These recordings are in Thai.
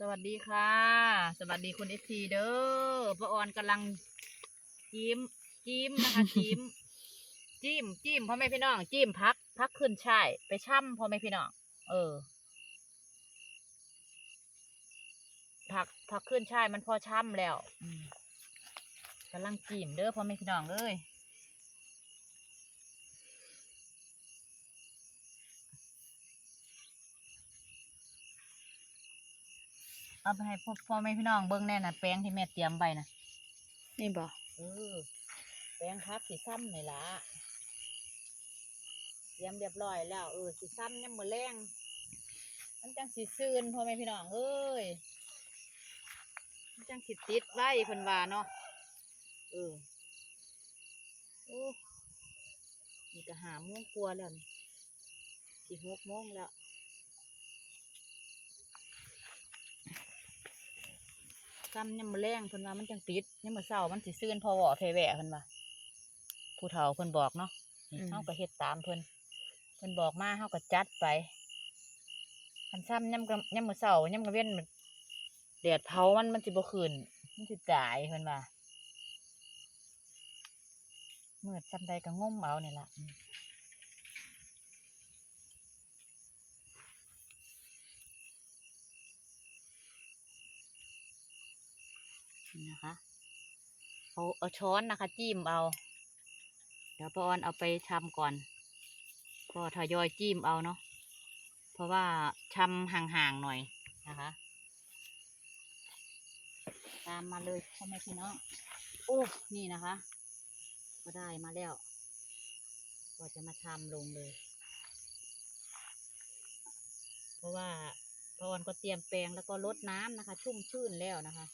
สวัสดีค่ะ สวัสดีคุณเอฟซีเด้อป้าออนกำลังจิ้มจิ้มนะคะจิ้มจิ้มจิ้มพ่อแม่พี่น้องจิ้มพัก พักขึ้นช่ายไปช่ำพ่อแม่พี่น้องเออ ผักผักขึ้นช่ายมันพอช่ำแล้วอืมกำลังจิ้มเด้อพ่อแม่พี่น้องเอ้ย เอาไปให้พ่อพ่อแม่พี่น้องเบิ้งแน่น่ะแป้งที่แม่เตรียมไว้นะนี่บ่เออแป้งพักสีซ้ำนี่ละเตรียมเรียบร้อยแล้วเออสีซ้ำยังมือแรงมันจังสีซื่นพ่อแม่พี่น้องเอ้ยมันจังสิติดไว้เพิ่นว่าเนาะเออโอ้นี่ก็หาโมงกลัวาแล้วนี่สิหกโมงแล้ว ซ้ำยังมือแรงเพิ่นว่ามันจังติดยังมือเศร้ามันสิซื่นพอเหวอเพแหวะเพิ่นว่าผู้เฒ่าเพิ่นบอกเนาะนี่เฮาก็เฮ็ดตามเพิ่นเพิ่นบอกมาเฮาก็จัดไปคันซ้ำย่ำกย่ำมือเศร้าย่ำกระเว้นมันแดดเผามันมันสิบ่คืนมันสิตายเพิ่นว่าเมื่อจำใดก็งมเอานี่ล่ะอืม นะคะเอาเอาช้อนนะคะ จิ้มเอา เดี๋ยวป้าออนเอาไปชำก่อน ก็ทยอยจิ้มเอาเนาะเพราะว่าชำห่างๆหน่อยนะคะ ตามมาเลยพ่อแม่พี่น้องโอ้นี่นะคะ ก็ได้มาแล้ว ก็จะมาชำลงเลย เพราะว่าป้าออนก็เตรียมแปรงแล้วก็ลดน้ำนะคะ ชุ่มชื่นแล้วนะคะ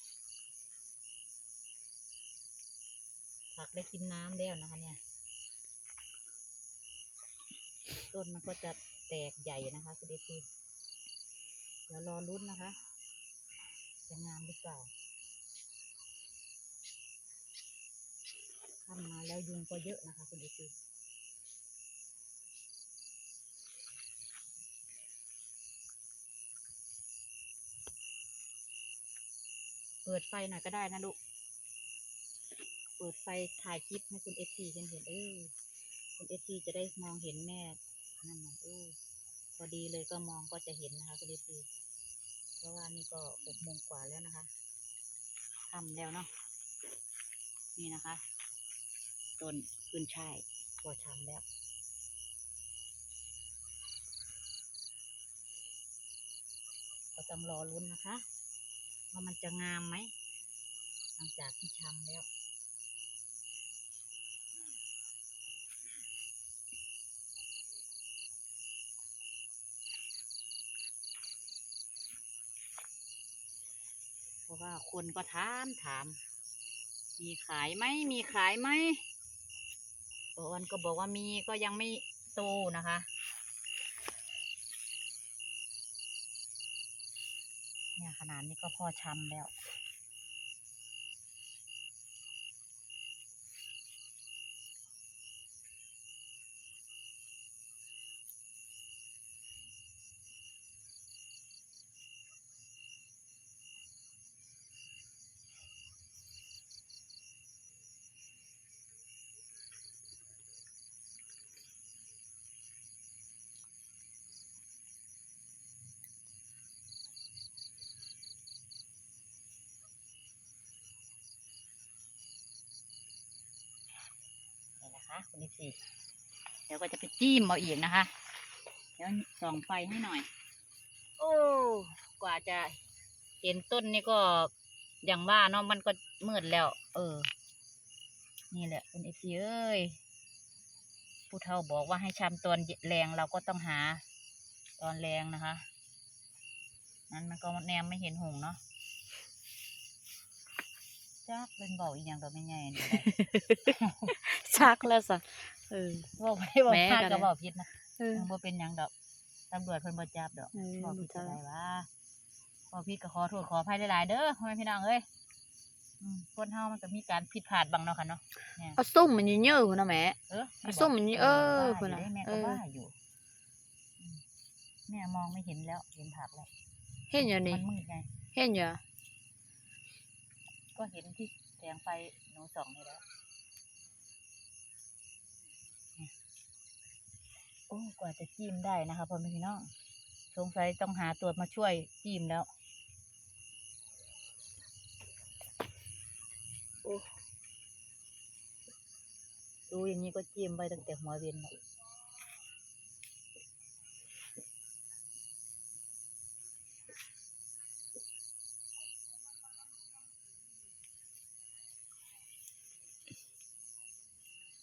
ผักได้กินน้ำแล้วนะคะ เนี่ย ต้นมันก็จะแตกใหญ่นะคะคุณเดซีเดี๋ยวรอรุ้นนะคะ จะงามหรือเปล่าทำมาแล้วยุงก็เยอะนะคะคุณเดซีเปิดไฟหน่อยก็ได้นะลูก ปิดไฟถ่ายคลิปให้คุณเอฟซีเห็นเห็นเออคุณเอฟซีจะได้มองเห็นแม่นั่นนะโอ้พอดีเลยก็มองก็จะเห็นนะคะคุณเอฟซีเพราะว่านี่ก็หกโมงกว่าแล้วนะคะทำแล้วเนาะนี่นะคะต้นขึ้นช่ายพอชำแล้วก็ต้องรอลุ้นนะคะว่ามันจะงามไหมหลังจากที่ชำแล้ว เพราะ ว่าคนก็ถามถาม มีขายไหมมีขายไหมปาวันก็บอกว่ามีก็ยังไม่โตนะคะ เนี่ยขนาดนี้ก็พอช้ำแล้ว นี่นะคะคุณนิสีเดี๋ยวก็จะไปจิ้มเอาอีกนะคะ เดี๋ยวส่องไฟให้หน่อย โอ้ กว่าจะเห็นต้นนี่ก็อย่างว่าเนาะมันก็มืดแล้ว เออ นี่แหละคุณเอฟซีเอ้ยผู้เฒ่าบอกว่าให้ชำตอนแรงเราก็ต้องหาตอนแรงนะคะนั้นมันก็แนมไม่เห็นหงส์เนาะ จักเป็นเบาอีกอย่างตัวไม่ใหญ่นี่ได้ชักแล้วสะเออบอกไม่บอกแม่พลาดก็ก็ได้บอกผิดนะเออยังบ่เป็นหยังดอกตำรวจเพิ่นบ่จับดอกเออบอกผิดบ่จับอะไรวะบอกผิดก็ขอโทษขออภัยหลายๆเด้อพ่อแม่พี่น้องเอ้ยอืมคนเฮามันก็มีการผิดพลาดบางเนาะค่ะเนาะเนี่ยเอาส้มมันเยอะๆพุ่นนะแม่ เออเอาส้มมันนี่เออว่าพุ่นยู่น่ะได้แม่เอก็อว่าอยู่อืมแม่มองไม่เห็นแล้วเห็นผักแล้วเห็นอยู่นี่มันมืดไง เห็นอยู่ ก็เห็นที่แสงไฟหนูส่องนี่แล้วโอ้กว่าจะจิ้มได้นะคะพ่อแม่พี่น้องสงสัยต้องหาตัวมาช่วยจิ้มแล้วโอ้ดูอย่างนี้ก็จิ้มไปตั้งแต่หัวเวียนแล้ว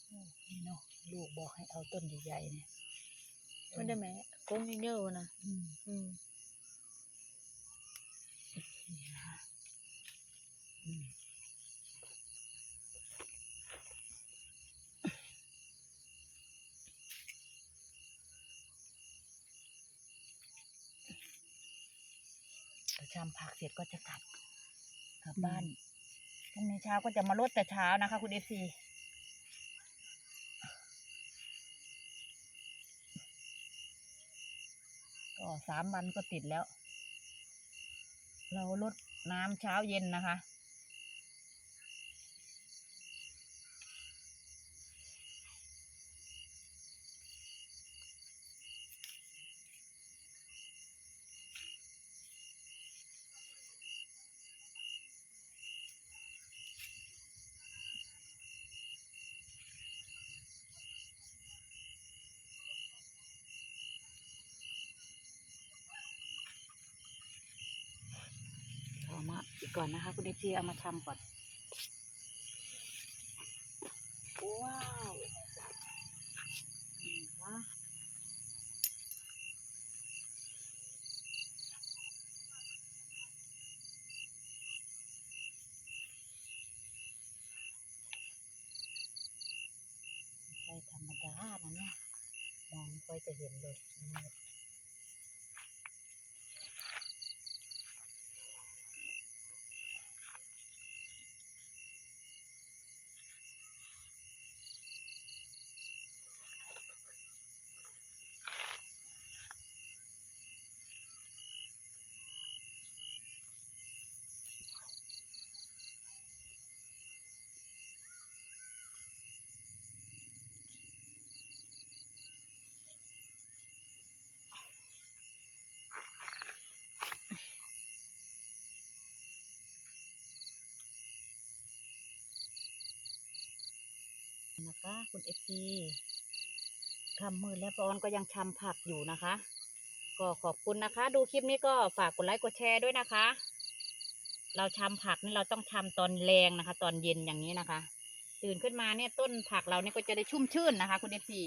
โอ้นี่เนาะ ลูกบอกให้เอาต้นใหญ่ๆเนี่ยไม่ได้แม่ก้นเยอะๆนะอืมอืมนี่นะคะอืมเดี๋ยวชำผักเสร็จก็จะกลับกลับบ้านพรุ่งนี้เช้าก็จะมาลดแต่เช้านะคะ คุณเอฟซีก็ สามวันก็ติดแล้ว เราลดน้ำเช้าเย็นนะคะ อามาอีกก่อนนะคะ คุณเอฟซีเอามาทำก่อน ว้าวนะคะไม่ใช่ธรรมดานะเนี่ย มองไม่ค่อยจะเห็นเลย นะคะคุณเอฟซีทำมือแล้วปาออนก็ยังชำผักอยู่นะคะ ก็ขอบคุณนะคะ ดูคลิปนี้ก็ฝากกดไลค์กดแชร์ด้วยนะคะ เราชำผักนี่เราต้องชำตอนแรงนะคะ ตอนเย็นอย่างนี้นะคะ ตื่นขึ้นมาเนี่ยต้นผักเราเนี่ยก็จะได้ชุ่มชื่นนะคะ คุณเอฟซี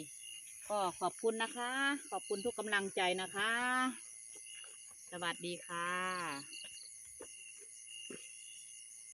ก็ขอบคุณนะคะ ขอบคุณทุกกำลังใจนะคะ สวัสดีค่ะ